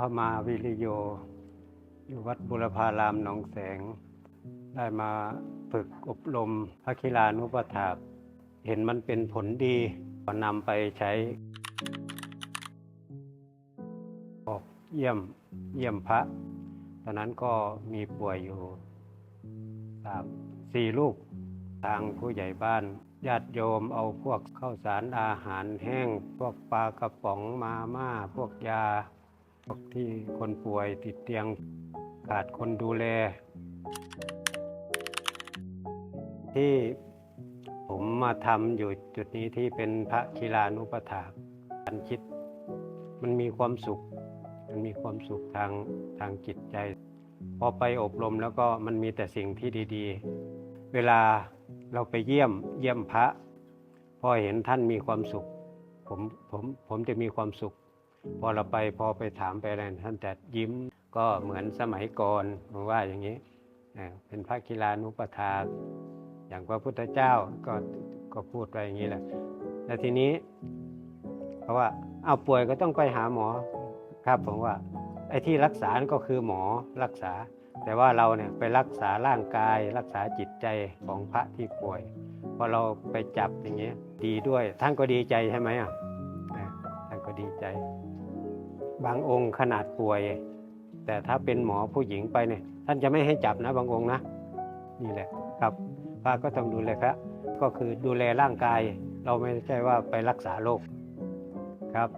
ระมาวิริโย อยู่วัดบุรพารามหนองแสง ได้มาฝึกอบรมพระคิลานุปถาบเห็นมันเป็นผลดีก็นำไปใช้ ออกเยี่ยมเยี่ยมพระ ตอนนั้นก็มีป่วยอยู่สามสี่ลูกทางผู้ใหญ่บ้านญาติโยมเอาพวกข้าวสารอาหารแห้ง พวกปลากระป๋องมาม่า พวกยาพวก ที่คนป่วยติดเตียงขาดคนดูแล ที่ผมมาทำอยู่จุดนี้ที่เป็นพระคีลานุปถาการคิด มันมีความสุข มันมีความสุขทางทางจิตใจ พอไปอบรมแล้วก็มันมีแต่สิ่งที่ดีๆ เวลาเราไปเยี่ยมเยี่ยมพระ พอเห็นท่านมีความสุข ผมผมผมจะมีความสุข พอเราไปพอไปถามไปอะไรท่านจะยิ้มก็เหมือนสมัยก่อนผมว่าอย่างนี้เป็นพระกีฬานุปถาอย่างพระพุทธเจ้าก็ก็พูดไปอย่างนี้แหละ แล้วทีนี้เพราะว่าเอาป่วยก็ต้องไปหาหมอครับผมว่าไอ้ที่รักษาก็คือหมอรักษา แต่ว่าเราเนี่ยไปรักษาร่างกาย รักษาจิตใจของพระที่ป่วยพอเราไปจับอย่างเงี้ยดีด้วยท่านก็ดีใจใช่ไหมอะ ดีใจ บางองค์ขนาดป่วย แต่ถ้าเป็นหมอผู้หญิงไปเนี่ย ท่านจะไม่ให้จับนะบางองค์นะ นี่แหละครับพระก็ต้องดูแลครับก็คือดูแลร่างกาย เราไม่ใช่ว่าไปรักษาโรคครับ